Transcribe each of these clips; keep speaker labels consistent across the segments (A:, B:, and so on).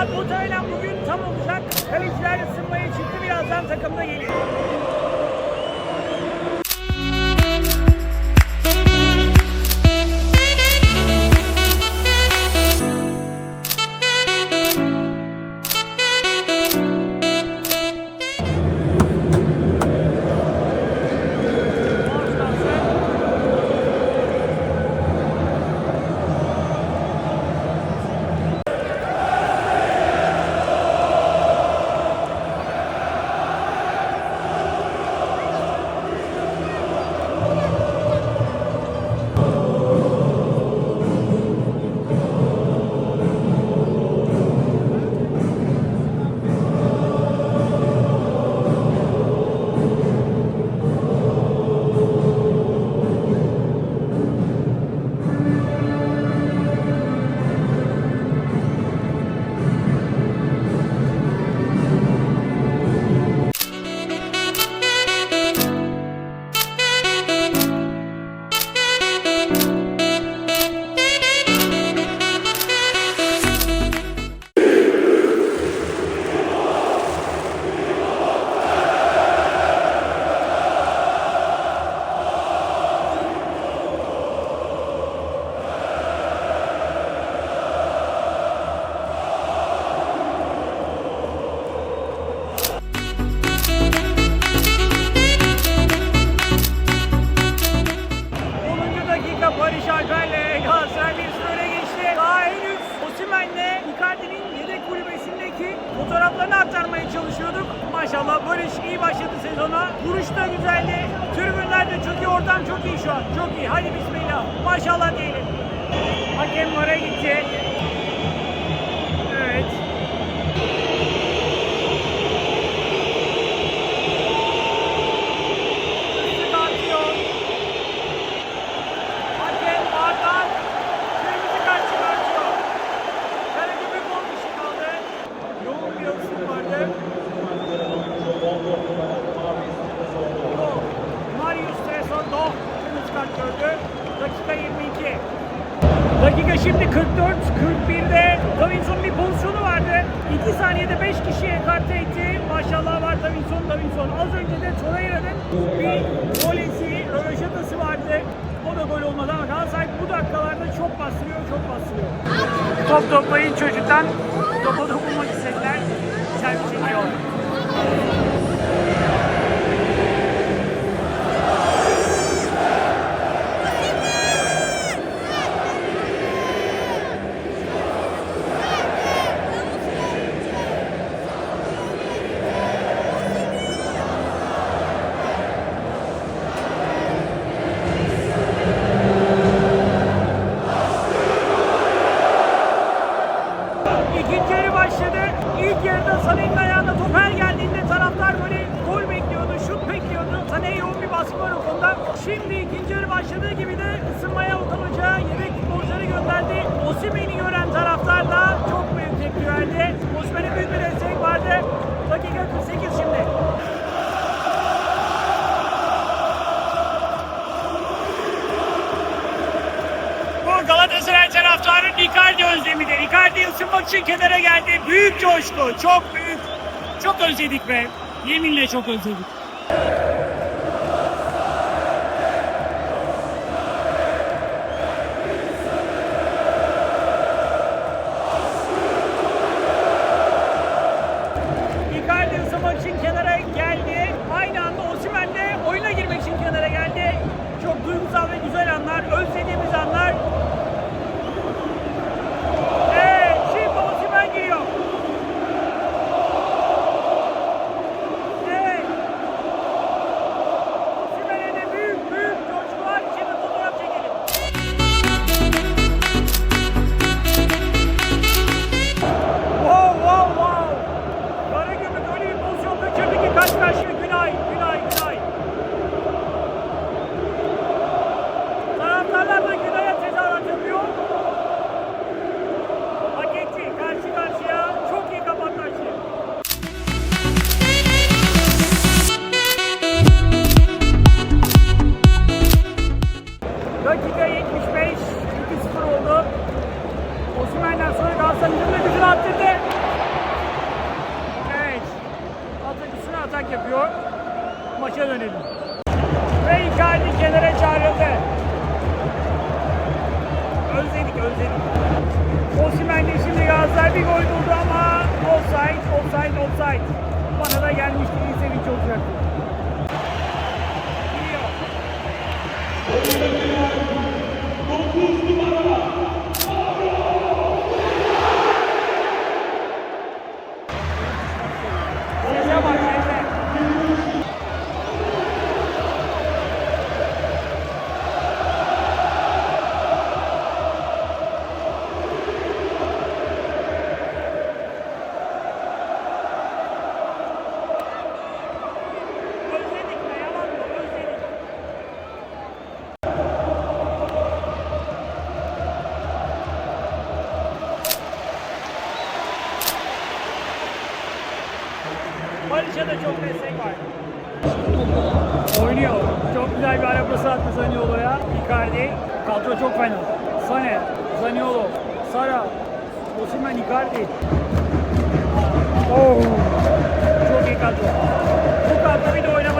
A: Stad muhtemelen bugün tam olacak. Kaleciler ısınmaya çıktı. Birazdan takım da geliyor. Fotoğraflarını aktarmaya çalışıyorduk. Maşallah Barış iyi başladı sezona. Vuruş da güzeldi. Tribünler de çok iyi. Ortam çok iyi şu an. Çok iyi. Hadi bismillah. Maşallah diyelim. Hakem vara gitti. Dakika 22. Dakika şimdi 44, 41'de Davinson bir pozisyonu vardı. 2 saniyede 5 kişiye kart etti. Maşallah var Davinson, Davinson. Az önce de Torreira'nın bir golesi, röveşatası vardı. O da gol olmadı ama Galatasaray bu dakikalarda çok bastırıyor, çok bastırıyor. Top toplayın çocuktan. Topa Şimdi ikinci yarı başladığı gibi de ısınmaya Hoca yedek futbolcuları gönderdi. Osimhen'i gören taraftar da çok büyük tepki verdi. Osimhen'e büyük bir destek vardı. Dakika 48 şimdi. Bu Galatasaray taraftarının Icardi özlemidir. Icardi ısınmak için kenara geldi. Büyük coşku, çok büyük. Çok özledik be. Yeminle çok özledik. Icardi kenara çağrıldı. Özledik özledik. Osimhen de şimdi Galatasaray bir gol buldu ama offside, offside, offside. Bana da gelmişti. İyi sevinç olacaktı. Barış'a da çok destek var. Oynuyor. Çok güzel bir ara pası attı Zaniolo'ya. Icardi. Kadro çok fena. Sane, Zaniolo, Sara, Osimhen, Icardi. Oh. Çok iyi kadro. Bu kadro bir de oynamaya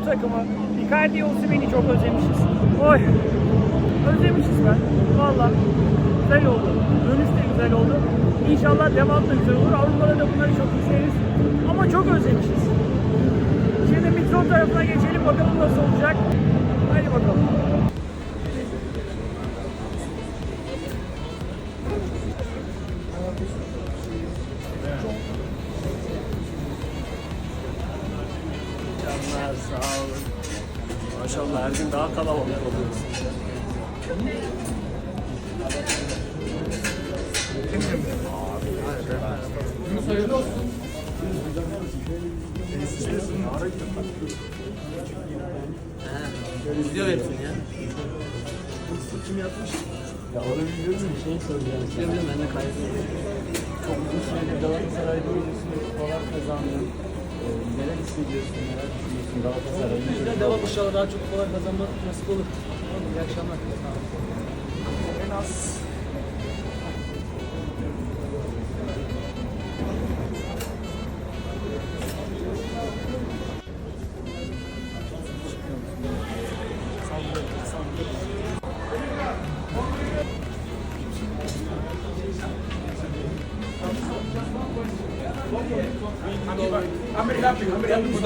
A: bu takımı. Icardi Osimhen'i çok özlemişiz. Oy. Özlemişiz ben. Valla. Güzel oldu. Dönüş de güzel oldu. İnşallah devam da güzel olur. Avrupa'da da bunları çok isteriz. Ama çok özlemişiz. Şimdi mikro tarafına geçelim. Bakalım nasıl olacak. Hadi bakalım.
B: Maşallah her gün daha kalabalık oluyoruz.
C: İzliyor hepsini ya.
B: Kim yapmış? Ya onu bilmiyorum da şey soracağım.
C: Biliyorum biliyorum ben de kaydediyorum.
B: Çok uzun süredir Galatasaray'da oynuyorsun, kupalar kazandın. Neler hissediyorsun, neler düşünüyorsun Galatasaray'ın?
C: Güzel devam inşallah daha çok kupalar kazanmak nasip olur. İyi akşamlar.
B: En az I'm very happy. I'm very happy for